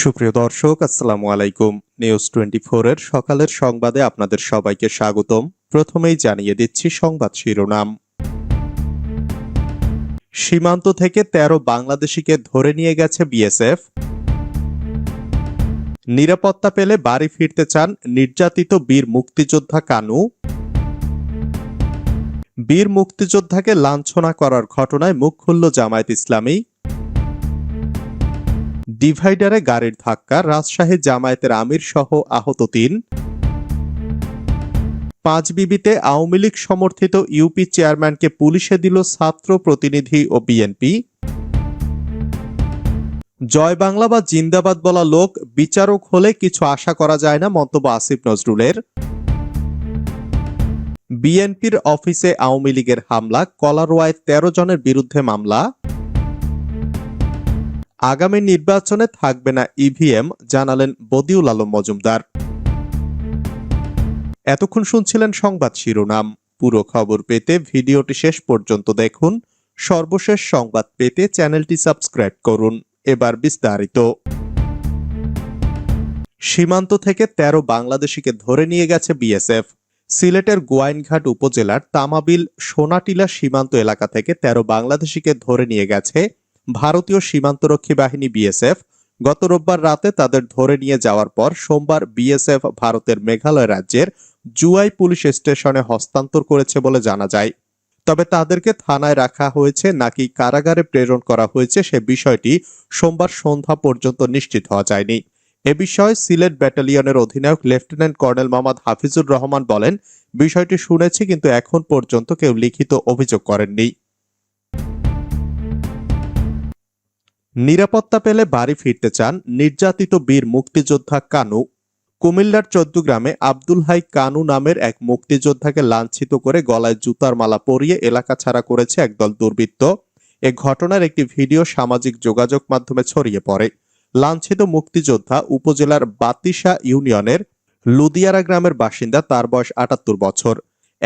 সুপ্রিয় দর্শক, আসসালামু আলাইকুম। নিউজ টোয়েন্টি এর সকালের সংবাদে আপনাদের সবাইকে স্বাগতম। প্রথমেই জানিয়ে দিচ্ছি সংবাদ শিরোনাম। সীমান্ত থেকে ১৩ বাংলাদেশিকে ধরে নিয়ে গেছে বিএসএফ নিরাপত্তা পেলে বাড়ি ফিরতে চান নির্যাতিত বীর মুক্তিযোদ্ধা কানু। বীর মুক্তিযোদ্ধাকে লাঞ্ছনা করার ঘটনায় মুখ খুলল জামায়াত ইসলামী। ডিভাইডারে গাড়ির ধাক্কা, রাজশাহী জামায়াতের আমির সহ আহত তিন। পাঁচ বিবিতে আওয়ামী লীগ সমর্থিত ইউপি চেয়ারম্যানকে পুলিশে দিল ছাত্র প্রতিনিধি ও বিএনপি। জয় বাংলা বা জিন্দাবাদ বলা লোক, বিচারক হলে কিছু আশা করা যায় না, মন্তব্য আসিফ নজরুলের। বিএনপির অফিসে আওয়ামী লীগের হামলা, কলারোয়ায় তেরো জনের বিরুদ্ধে মামলা। আগামী নির্বাচনে থাকবে না ইভিএম জানালেন বদিউল আলম মজুমদার। এতক্ষণ শুনছিলেন সংবাদ শিরোনাম। পুরো খবর পেতে ভিডিওটি শেষ পর্যন্ত দেখুন। সর্বশেষ সংবাদ পেতে চ্যানেলটি সাবস্ক্রাইব করুন। এবার বিস্তারিত। সীমান্ত থেকে ১৩ বাংলাদেশিকে ধরে নিয়ে গেছে বিএসএফ সিলেটের গোয়াইনঘাট উপজেলার তামাবিল সোনাটিলা সীমান্ত এলাকা থেকে ১৩ বাংলাদেশিকে ধরে নিয়ে গেছে ভারতীয় সীমান্তরক্ষী বাহিনী বিএসএফ গত রোববার রাতে তাদের ধরে নিয়ে যাওয়ার পর সোমবার বিএসএফ ভারতের মেঘালয় রাজ্যের জুয়াই পুলিশ স্টেশনে হস্তান্তর করেছে বলে জানা যায়। তবে তাদেরকে থানায় রাখা হয়েছে নাকি কারাগারে প্রেরণ করা হয়েছে সে বিষয়টি সোমবার সন্ধ্যা পর্যন্ত নিশ্চিত হওয়া যায়নি। এ বিষয়ে সিলেট ব্যাটালিয়নের অধিনায়ক লেফটেন্যান্ট কর্নেল মোহাম্মদ হাফিজুর রহমান বলেন, বিষয়টি শুনেছি কিন্তু এখন পর্যন্ত কেউ লিখিত অভিযোগ করেননি। নিরাপত্তা পেলে বাড়ি ফিরতে চান নির্যাতিত বীর মুক্তিযোদ্ধা কানু। কুমিল্লার চৌদ্দগ্রামে আব্দুল হাই কানু নামের এক মুক্তিযোদ্ধাকে লাঞ্ছিত করে গলায় জুতার মালা পরিয়ে এলাকা ছাড়া করেছে একদল দুর্বৃত্ত। এ ঘটনার একটি ভিডিও সামাজিক যোগাযোগ মাধ্যমে ছড়িয়ে পড়ে। লাঞ্ছিত মুক্তিযোদ্ধা উপজেলার বাতিসা ইউনিয়নের লুদিয়ারা গ্রামের বাসিন্দা, তার বয়স আটাত্তর বছর।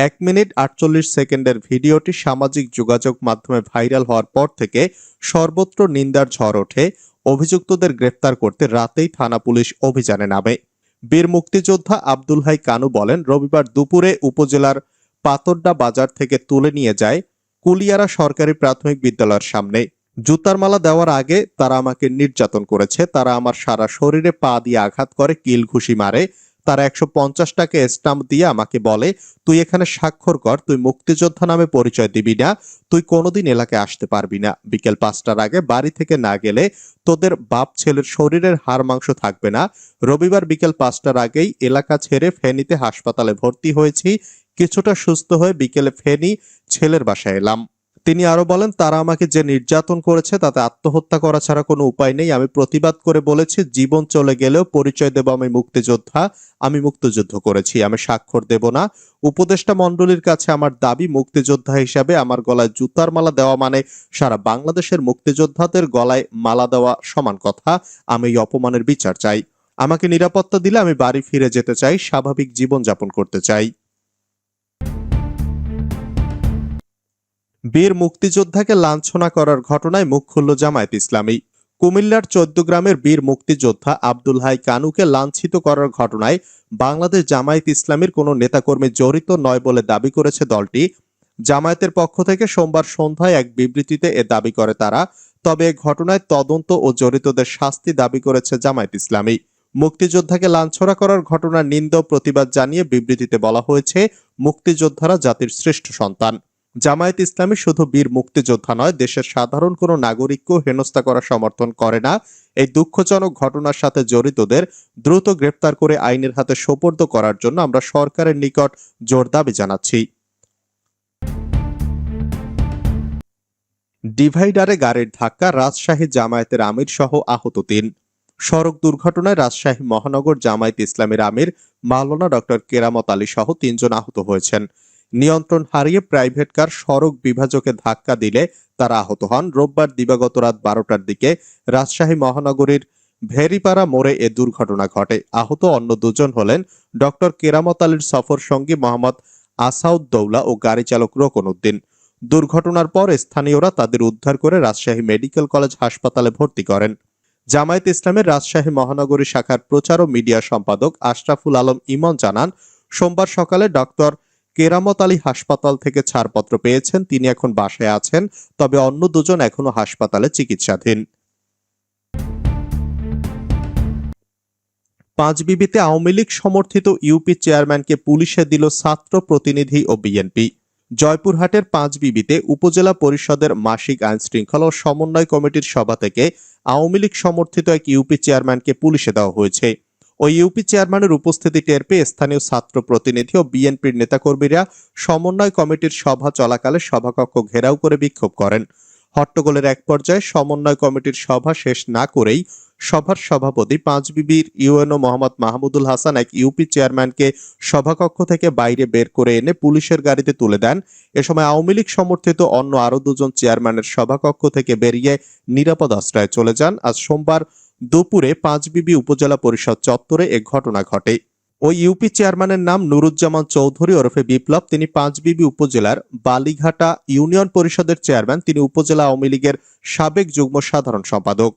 এক মিনিট আটচল্লিশ সেকেন্ডের ভিডিওটি সামাজিক যোগাযোগ মাধ্যমে ভাইরাল হওয়ার পর থেকে সর্বত্র নিন্দার ঝড় ওঠে। অভিযুক্তদের গ্রেফতার করতে রাতেই থানা পুলিশ অভিযানে নামে। বীর মুক্তিযোদ্ধা আব্দুল হাই কানু বলেন, রবিবার দুপুরে উপজেলার পাতরডা বাজার থেকে তুলে নিয়ে যায় কুলিয়ারা সরকারি প্রাথমিক বিদ্যালয়ের সামনে। জুতার মালা দেওয়ার আগে তারা আমাকে নির্যাতন করেছে, তারা আমার সারা শরীরে পা দিয়ে আঘাত করে, কিল ঘুষি মারে তারা একশো পঞ্চাশ টাকা স্টাম্প দিয়ে আমাকে বলে, তুই এখানে স্বাক্ষর কর, তুই মুক্তিযোদ্ধা নামে পরিচয় দিবি না, তুই কোনোদিন এলাকায় আসতে পারবি না। বিকেল পাঁচটার আগে বাড়ি থেকে না গেলে তোদের বাপ ছেলের শরীরের হাড় মাংস থাকবে না। রবিবার বিকেল পাঁচটার আগেই এলাকা ছেড়ে ফেনীতে হাসপাতালে ভর্তি হয়েছি। কিছুটা সুস্থ হয়ে বিকেলে ফেনী ছেলের বাসায় এলাম। তিনি আরও বলেন, তারা আমাকে যে নির্যাতন করেছে, তাতে আত্মহত্যা করা ছাড়া কোনো উপায় নেই। আমি প্রতিবাদ করে বলেছি, জীবন চলে গেলেও পরিচয় দেব আমি মুক্তিযোদ্ধা, আমি মুক্তিযুদ্ধ করেছি, আমি স্বাক্ষর দেব না। উপদেষ্টা মণ্ডলীর কাছে আমার দাবি, মুক্তিযোদ্ধা হিসাবে আমার গলায় জুতার মালা দেওয়া মানে সারা বাংলাদেশের মুক্তিযোদ্ধাদের গলায় মালা দেওয়া সমান কথা। আমি এই অপমানের বিচার চাই। আমাকে নিরাপত্তা দিলে আমি বাড়ি ফিরে যেতে চাই, স্বাভাবিক জীবন যাপন করতে চাই। বীর মুক্তিযোদ্ধাকে লাঞ্ছনা করার ঘটনায় মুখ খুলল জামায়াত ইসলামী। কুমিল্লার চৌদ্দগ্রামের বীর মুক্তিযোদ্ধা আব্দুল হাই কানুকে লাঞ্ছিত করার ঘটনায় বাংলাদেশ জামায়াত ইসলামীর কোনো নেতাকর্মী জড়িত নয় বলে দাবি করেছে দলটি। জামায়াতের পক্ষ থেকে সোমবার সন্ধ্যায় এক বিবৃতিতে এ দাবি করে তারা, তবে এ ঘটনায় তদন্ত ও জড়িতদের শাস্তি দাবি করেছে জামায়াত ইসলামী। মুক্তিযোদ্ধাকে লাঞ্ছনা করার ঘটনার নিন্দ প্রতিবাদ জানিয়ে বিবৃতিতে বলা হয়েছে, মুক্তিযোদ্ধারা জাতির শ্রেষ্ঠ সন্তান। জামায়াত ইসলামী শুধু বীর মুক্তিযোদ্ধা নয়, দেশের সাধারণ কোনো নাগরিককেও হেনস্থা করা সমর্থন করে না। এই দুঃখজনক ঘটনার সাথে জড়িতদের দ্রুত গ্রেপ্তার করে আইনের হাতে সোপর্দ করার জন্য আমরা সরকারের নিকট জোর দাবি জানাচ্ছি। ডিভাইডারে গাড়ির ধাক্কা রাজশাহী জামায়াতের আমির সহ আহত তিন। সড়ক দুর্ঘটনায় রাজশাহী মহানগর জামায়াত ইসলামের আমির মাওলানা ডক্টর কেরামত আলী সহ তিনজন আহত হয়েছেন। নিয়ন্ত্রণ হারিয়ে প্রাইভেট কার সড়ক বিভাজকে ধাক্কা দিলে তারা আহত হন। রোববার দিবাগত রাত বারোটার দিকে রাজশাহী মহানগরীর ভেরিপাড়া মোড়ে এ দুর্ঘটনা ঘটে। আহত অন্য দুজন হলেন ডক্টর কেরামত আলীর সফর সঙ্গী মোহাম্মদ আসাউদ্দৌলা ও গাড়ি চালক রোকন উদ্দিন। দুর্ঘটনার পর স্থানীয়রা তাদের উদ্ধার করে রাজশাহী মেডিকেল কলেজ হাসপাতালে ভর্তি করেন। জামায়াত ইসলামের রাজশাহী মহানগরী শাখার প্রচার ও মিডিয়া সম্পাদক আশরাফুল আলম ইমন জানান, সোমবার সকালে ডক্টর কেরামত আলী হাসপাতাল থেকে ছাড়পত্র পেয়েছেন, তিনি এখন বাসায় আছেন, তবে অন্য দুজন এখনও হাসপাতালে চিকিৎসাধীন। পাঁচবিবিতে আওয়ামী লীগ সমর্থিত ইউপি চেয়ারম্যানকে পুলিশে দিল ছাত্র প্রতিনিধি ও বিএনপি। জয়পুরহাটের পাঁচবিবিতে উপজেলা পরিষদের মাসিক আইন শৃঙ্খলা ও সমন্বয় কমিটির সভা থেকে আওয়ামী লীগ সমর্থিত এক ইউপি চেয়ারম্যানকে পুলিশে দেওয়া হয়েছে। ওই ইউপি চেয়ারম্যানের উপস্থিতি টের পেয়ে স্থানীয় ছাত্র প্রতিনিধি ও বিএনপির নেতাকর্মীরা সমন্বয় কমিটির সভা চলাকালে সভাকক্ষ ঘেরাও করে বিক্ষোভ করেন। হট্টগোলের এক পর্যায়ে সমন্বয় কমিটির সভা শেষ না করেই সভার সভাপতি পাঁচবিবির ইউএনও মোহাম্মদ মাহমুদুল হাসান এক ইউপি চেয়ারম্যানকে সভাকক্ষ থেকে বাইরে বের করে এনে পুলিশের গাড়িতে তুলে দেন। এ সময় আওয়ামী লীগ সমর্থিত অন্য আরও দুজন চেয়ারম্যানের সভাকক্ষ থেকে বেরিয়ে নিরাপদ আশ্রয়ে চলে যান। আজ সোমবার দুপুরে পাঁচবিবি উপজেলা পরিষদ চত্বরে এ ঘটনা ঘটে। ওই ইউপি চেয়ারম্যানের নাম নুরুজ্জামান চৌধুরী ওরফে বিপ্লব, তিনি পাঁচবিবি উপজেলার বালিঘাটা ইউনিয়ন পরিষদের চেয়ারম্যান, তিনি উপজেলা আওয়ামী লীগের সাবেক যুগ্ম সাধারণ সম্পাদক।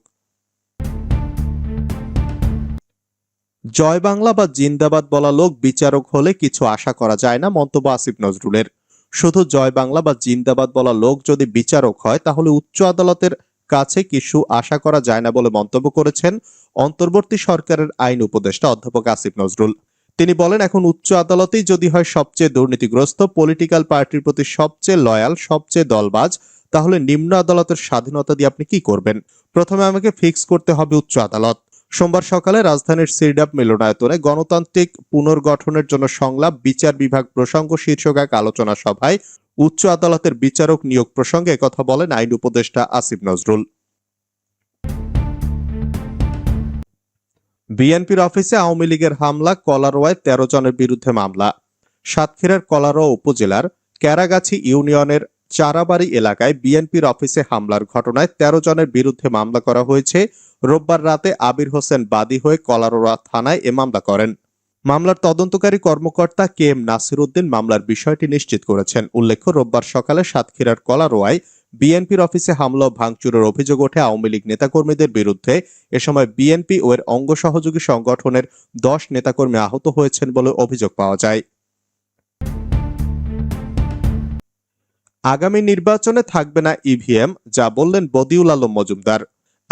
জয় বাংলা বা জিন্দাবাদ বলা লোক বিচারক হলে কিছু আশা করা যায় না, মন্তব্য আসিফ নজরুলের। শুধু জয় বাংলা বা জিন্দাবাদ বলা লোক যদি বিচারক হয়, তাহলে উচ্চ আদালতের কাছে কিছু আশা করা যায় না বলে মন্তব্য করেছেন অন্তর্বর্তী সরকারের আইন উপদেষ্টা অধ্যাপক আসিফ নজরুল। তিনি বলেন, এখন উচ্চ আদালতেই যদি হয় সবচেয়ে দুর্নীতিগ্রস্ত পলিটিক্যাল পার্টির প্রতি সবচেয়ে লয়াল সবচেয়ে দলবাজ, তাহলে নিম্ন আদালতের স্বাধীনতা দিয়ে আপনি কি করবেন? প্রথমে আমাকে ফিক্স করতে হবে উচ্চ আদালত। সোমবার সকালে রাজধানীর সিরডাপ মিলনায়তনে গণতান্ত্রিক পুনর্গঠনের জন্য সংলাপ, বিচার বিভাগ প্রসঙ্গ, শীর্ষক এক আলোচনা সভায় উচ্চ আদালতের বিচারক নিয়োগ প্রসঙ্গে কথা বলেন আইন উপদেষ্টা আসিফ নজরুল। বিএনপির অফিসে আওয়ামী লীগের হামলা কলারোয়ায় তেরো জনের বিরুদ্ধে মামলা। সাতক্ষীরার কলারোয়া উপজেলার ক্যারাগাছি ইউনিয়নের চারাবাড়ি এলাকায় বিএনপির অফিসে হামলার ঘটনায় তেরো জনের বিরুদ্ধে মামলা করা হয়েছে। রোববার রাতে আবির হোসেন বাদী হয়ে কলারোয়া থানায় এ মামলা করেন। মামলার তদন্তকারী কর্মকর্তা কে এম নাসির উদ্দিন মামলার বিষয়টি নিশ্চিত করেছেন। উল্লেখ্য, রোববার সকালে সাতক্ষীরার কলারোয়ায় বিএনপির অফিসে হামলা ও ভাঙচুরের অভিযোগ ওঠে আওয়ামী লীগ নেতাকর্মীদের বিরুদ্ধে। এ সময় বিএনপি ও এর অঙ্গ সহযোগী সংগঠনের দশ নেতাকর্মী আহত হয়েছেন বলে অভিযোগ পাওয়া যায়। আগামী নির্বাচনে থাকবে না ইভিএম, যা বললেন বদিউল আলম মজুমদার।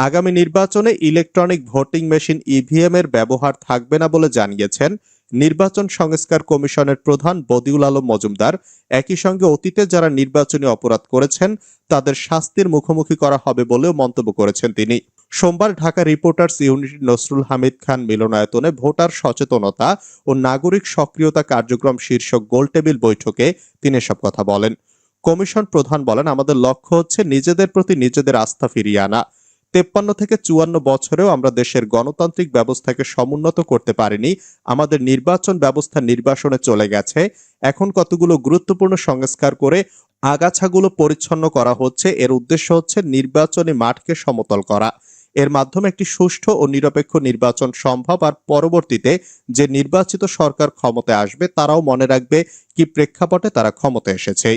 আগামী নির্বাচনে ইলেকট্রনিক ভোটিং মেশিন ইভিএম এর ব্যবহার থাকবে না বলে জানিয়েছেন নির্বাচন সংস্কার কমিশনের প্রধান বদিউল আলম মজুমদার। একই সঙ্গে অতীতে যারা নির্বাচনী অপরাধ করেছেন, তাদের শাস্তির মুখোমুখি করা হবে বলেও মন্তব্য করেছেন তিনি। সোমবার ঢাকা রিপোর্টার্স ইউনিটি নসরুল হামিদ খান মিলনায়তনে ভোটার সচেতনতা ও নাগরিক সক্রিয়তা কার্যক্রম শীর্ষক গোলটেবিল বৈঠকে তিনি এসব কথা বলেন। কমিশন প্রধান বলেন, আমাদের লক্ষ্য হচ্ছে নিজেদের প্রতি নিজেদের আস্থা ফিরিয়ে আনা। তেপ্পান্ন থেকে চুয়ান্ন বছরেও আমরা দেশের গণতান্ত্রিক ব্যবস্থাকে সমুন্নত করতে পারিনি, আমাদের নির্বাচন ব্যবস্থা নির্বাসনে চলে গেছে। এখন কতগুলো গুরুত্বপূর্ণ সংস্কার করে আগাছাগুলো পরিচ্ছন্ন করা হচ্ছে, এর উদ্দেশ্য হচ্ছে নির্বাচনী মাঠকে সমতল করা। এর মাধ্যমে একটি সুষ্ঠু ও নিরপেক্ষ নির্বাচন সম্ভব, আর পরবর্তীতে যে নির্বাচিত সরকার ক্ষমতায় আসবে, তারাও মনে রাখবে কি প্রেক্ষাপটে তারা ক্ষমতায় এসেছে।